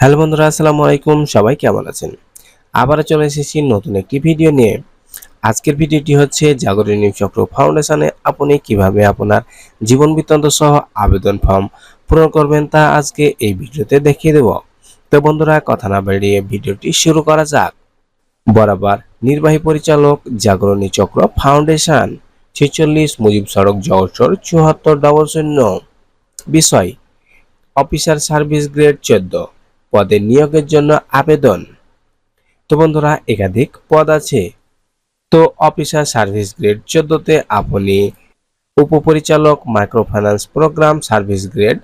Hello বন্ধুরা, আসসালামু আলাইকুম। সবাই কেমন আছেন? আবারও চলে এসেছি নতুন একটি ভিডিও নিয়ে। আজকের ভিডিওটি হচ্ছে জাগরণী চক্র ফাউন্ডেশনে আপনি কীভাবে আপনার জীবন বৃত্তান্ত সহ আবেদন ফর্ম পূরণ করবেন তা আজকে এই ভিডিওতে দেখিয়ে দেব। তো বন্ধুরা, কথা না বাড়িয়ে ভিডিওটি শুরু করা যাক। বরাবর নির্বাহী পরিচালক জাগরণী চক্র ফাউন্ডেশন, ছেচল্লিশ মুজিব সড়ক জগৎসর চুয়াত্তর ডবল শূন্য। বিষয়, অফিসার সার্ভিস গ্রেড চোদ্দ। পদে নিয়োগের জন্য আবেদন। তো বন্ধুরা, একাধিক পদ আছে। তো অফিসার সার্ভিস গ্রেড চোদ্দতে আপনি উপপরিচালক মাইক্রোফিন্যান্স প্রোগ্রাম সার্ভিস গ্রেড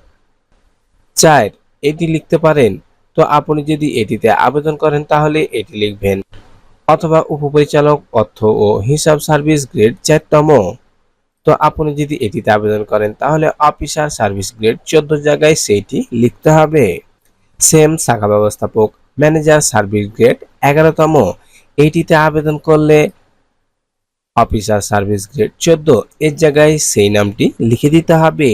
চার এটি লিখতে পারেন। তো আপনি যদি এটিতে আবেদন করেন, তাহলে এটি লিখবেন অথবা উপপরিচালক অর্থ ও হিসাব সার্ভিস গ্রেড চারতম। তো আপনি যদি এটিতে আবেদন করেন, তাহলে অফিসার সার্ভিস গ্রেড চোদ্দ জায়গায় সেইটি লিখতে হবে। সেম শাখা ব্যবস্থাপক, ম্যানেজার, সার্ভিস গ্রেড এগারোতম। এইটিতে আবেদন করলে অফিসার সার্ভিস গ্রেড চোদ্দ। এর জায়গায় সেই নামটি লিখে দিতে হবে।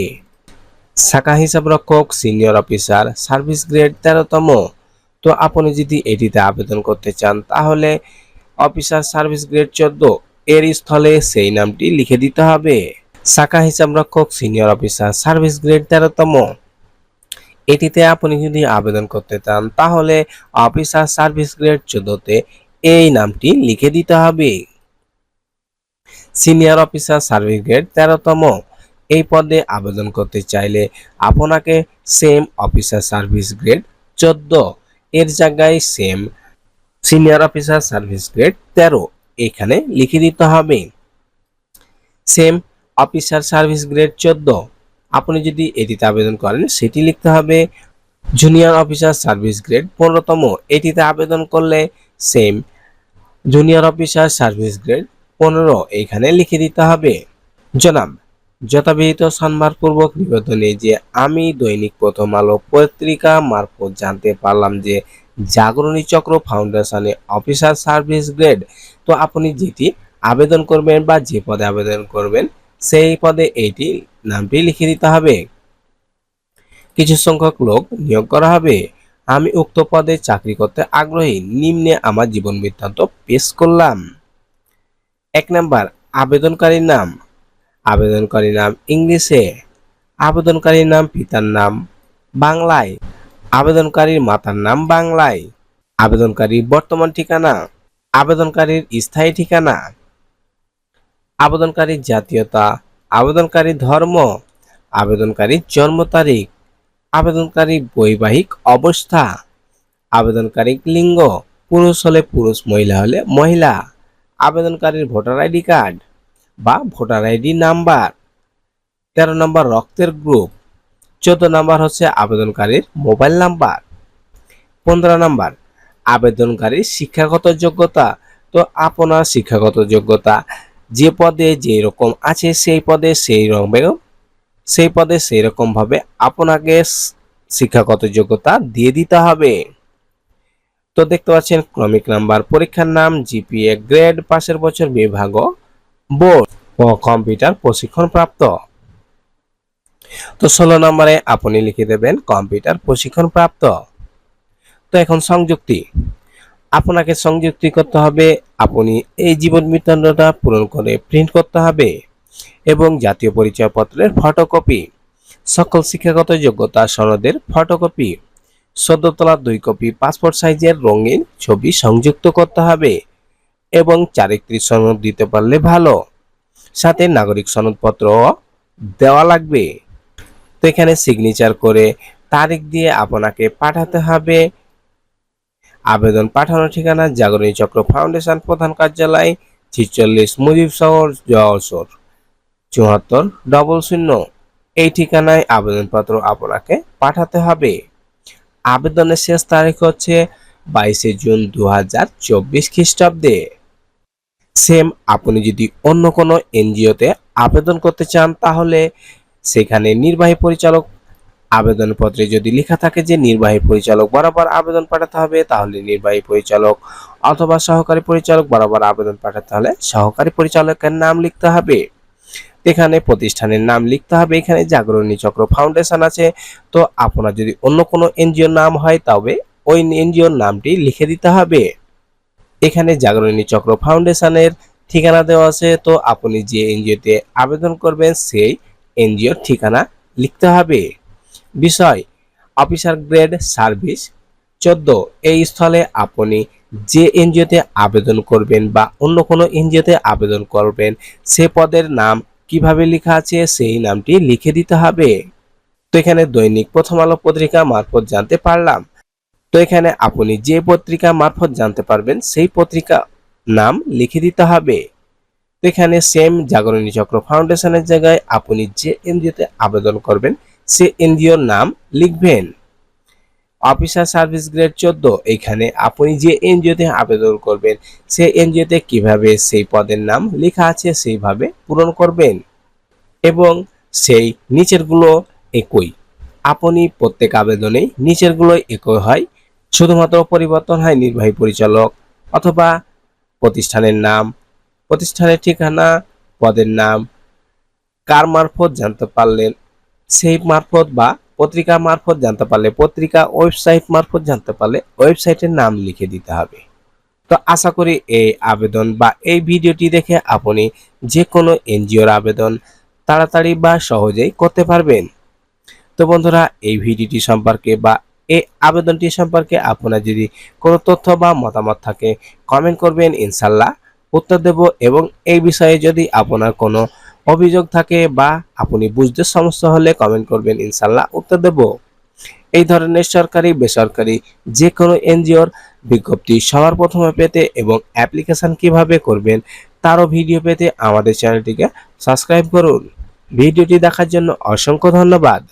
শাখা হিসাব রক্ষক, সিনিয়র অফিসার, সার্ভিস গ্রেড তেরোতম। তো আপনি যদি এটিতে আবেদন করতে চান, তাহলে অফিসার সার্ভিস গ্রেড চোদ্দ। এর স্থলে সেই নামটি লিখে দিতে হবে। শাখা হিসাব রক্ষক, সিনিয়র অফিসার, সার্ভিস গ্রেড তেরোতম। এটিতে আপনি যদি আবেদন করতে চান, তাহলে অফিসার সার্ভিস গ্রেড চোদ্দতে এই নামটি লিখে দিতে হবে। সিনিয়র অফিসার সার্ভিস গ্রেড তেরোতম। এই পদে আবেদন করতে চাইলে আপনাকে সেম অফিসার সার্ভিস গ্রেড চোদ্দ। এর জায়গায় same senior officer service grade তেরো এখানে লিখে দিতে হবে। সেম অফিসার সার্ভিস গ্রেড চোদ্দ। আপনি যদি এটিতে আবেদন করেন, সেটি লিখতে হবে জুনিয়র অফিসার সার্ভিস গ্রেড পনেরোতম। এটিতে আবেদন করলে same junior officer service grade পনেরো। এখানে লিখে দিতে হবে। জনাব, যথাবিহিত সম্মানপূর্বক নিবেদনে যে আমি দৈনিক প্রথম আলো পত্রিকা মারফত জানতে পারলাম যে জাগরণী চক্র ফাউন্ডেশনে অফিসার সার্ভিস গ্রেড তো আপনি যেটি আবেদন করবেন বা যে পদে আবেদন করবেন সেই পদে এইটি নামটি লিখে দিতে হবে। কিছু সংখ্যক লোক নিয়োগ করা হবে। আমি উক্ত পদে চাকরি করতে আগ্রহী। নিম্নে আমার জীবন বৃত্তান্ত পেশ করলাম। এক নাম্বার, আবেদনকারীর নাম। আবেদনকারীর নাম ইংলিশে। আবেদনকারীর নাম পিতার নাম বাংলায়। আবেদনকারীর মাতার নাম বাংলায়। আবেদনকারীর বর্তমান ঠিকানা। আবেদনকারীর স্থায়ী ঠিকানা। আবেদনকারীর জাতীয়তা, আবেদনকারী ধর্ম আবেদনকারীর জন্ম তারিখ, আবেদনকারী বৈবাহিক অবস্থা, আবেদনকারী লিঙ্গ, পুরুষ হলে পুরুষ, মহিলা হলে মহিলা, আবেদনকারীর ভোটার আইডি কার্ড বা ভোটার আইডি নাম্বার, তেরো নম্বর রক্তের গ্রুপ, চোদ্দ নম্বর হচ্ছে আবেদনকারীর মোবাইল নাম্বার, পনেরো নম্বর আবেদনকারীর শিক্ষাগত যোগ্যতা। তো আপনার শিক্ষাগত যোগ্যতা যে পদে যে রকম আছে সেই পদে সেই রকম সেই পদে সেই রকম ভাবে আপনাকে শিক্ষাগত যোগ্যতা দিয়ে দিতে হবে। তো দেখতে পাচ্ছেন ক্রমিক নাম্বার, পরীক্ষার নাম, জিপিএ, গ্রেড, পাশের বছর বিভাগ, বোর্ড ও কম্পিউটার প্রশিক্ষণ প্রাপ্ত। তো ষোলো নম্বরে আপনি লিখে দেবেন কম্পিউটার প্রশিক্ষণ প্রাপ্ত। তো এখন সংযুক্তি। আপনাকে সংযুক্তি করতে হবে, আপনি এই জীবন বৃত্তান্তটা পূরণ করে প্রিন্ট করতে হবে এবং জাতীয় পরিচয়পত্রের ফটোকপি সকল শিক্ষাগত যোগ্যতা সনদের ফটোকপি সদ্য তোলা দুই কপি পাসপোর্ট সাইজের রঙিন ছবি সংযুক্ত করতে হবে এবং চারিত্রিক সনদ দিতে পারলে ভালো। সাথে নাগরিক সনদপত্র দেওয়া লাগবে। তো এখানে সিগনেচার করে তারিখ দিয়ে আপনাকে পাঠাতে হবে। আবেদন পাঠানোর ঠিকানা জাগরণী চক্র ফাউন্ডেশন, প্রধান কার্যালয়, ছিচল্লিশ মুজিব শহর জয়সর চুয়াত্তর ডবল শূন্য। এই ঠিকানায় আবেদনপত্র আপনাকে পাঠাতে হবে। আবেদনের শেষ তারিখ হচ্ছে বাইশে জুন দু হাজার চব্বিশ খ্রিস্টাব্দে। সেম, আপনি যদি অন্য কোনো এনজিওতে আবেদন করতে চান, তাহলে সেখানে নির্বাহী পরিচালক আবেদনপত্রে যদি লেখা থাকে যে নির্বাহী পরিচালক বরাবর আবেদন পাঠাতে হবে, তাহলে নির্বাহী পরিচালক অথবা সহকারী পরিচালক বরাবর আবেদন পাঠাতে হলে সহকারী পরিচালকের নাম লিখতে হবে। এখানে প্রতিষ্ঠানের নাম লিখতে হবে, এখানে জাগরণী চক্র ফাউন্ডেশন আছে। তো আপনার যদি অন্য কোনো এনজিওর নাম হয়, তবে ওই এনজিওর নামটি লিখে দিতে হবে। এখানে জাগরণী চক্র ফাউন্ডেশনের ঠিকানা দেওয়া আছে, তো আপনি যে এনজিওতে আবেদন করবেন, সেই এনজিওর ঠিকানা লিখতে হবে। বিষয়, অফিসার গ্রেড সার্ভিস। চোদ্দ, এই স্থলে আপনি যে এনজিওতে আবেদন করবেন বা অন্য কোনো এনজিওতে আবেদন করবেন, সে পদের নাম কীভাবে লেখা আছে সেই নামটি লিখে দিতে হবে। তো এখানে দৈনিক প্রথম আলো পত্রিকা মারফত জানতে পারলাম। তো এখানে আপনি যে পত্রিকা মারফত জানতে পারবেন, সেই পত্রিকা নাম লিখে দিতে হবে। তো এখানে সেম জাগরণী চক্র ফাউন্ডেশনের জায়গায় আপনি যে এনজিওতে আবেদন করবেন সে এনজিওর নাম লিখবেন। অফিসার সার্ভিস গ্রেড চোদ্দ, এখানে আপনি যে এনজিওতে আবেদন করবেন সেই এনজিওতে কীভাবে সেই পদের নাম লেখা আছে সেইভাবে পূরণ করবেন। এবং সেই নিচেরগুলো একই। আপনি প্রত্যেক আবেদনেই নিচেরগুলো একই হয়, শুধুমাত্র পরিবর্তন হয় নির্বাহী পরিচালক অথবা প্রতিষ্ঠানের নাম, প্রতিষ্ঠানের ঠিকানা, পদের নাম, কার মারফত জানতে পারলেন সেই মারফত বা পত্রিকা মারফত জানতে পারলে, পত্রিকা ওয়েবসাইট মারফত জানতে পারলে ওয়েবসাইটের নাম লিখে দিতে হবে। তো আশা করি এই আবেদন বা এই ভিডিওটি দেখে আপনি যে কোনো এনজিওর আবেদন তাড়াতাড়ি বা সহজেই করতে পারবেন। তো বন্ধুরা, এই ভিডিওটি সম্পর্কে বা এই আবেদনটি সম্পর্কে আপনার যদি কোনো তথ্য বা মতামত থাকে কমেন্ট করবেন ইনশাল্লাহ উত্তর দেব এবং এই বিষয়ে যদি আপনার কোনো অভিযোগ থাকে বা আপনি বুঝতে সমস্যা হলে কমেন্ট করবেন ইনশাল্লাহ উত্তর দেব। এই ধরনের সরকারি, বেসরকারি যে কোনো এনজিওর বিজ্ঞপ্তি সবার প্রথমে পেতে এবং অ্যাপ্লিকেশন কীভাবে করবেন তারও ভিডিও পেতে আমাদের চ্যানেলটিকে সাবস্ক্রাইব করুন। ভিডিওটি দেখার জন্য অসংখ্য ধন্যবাদ।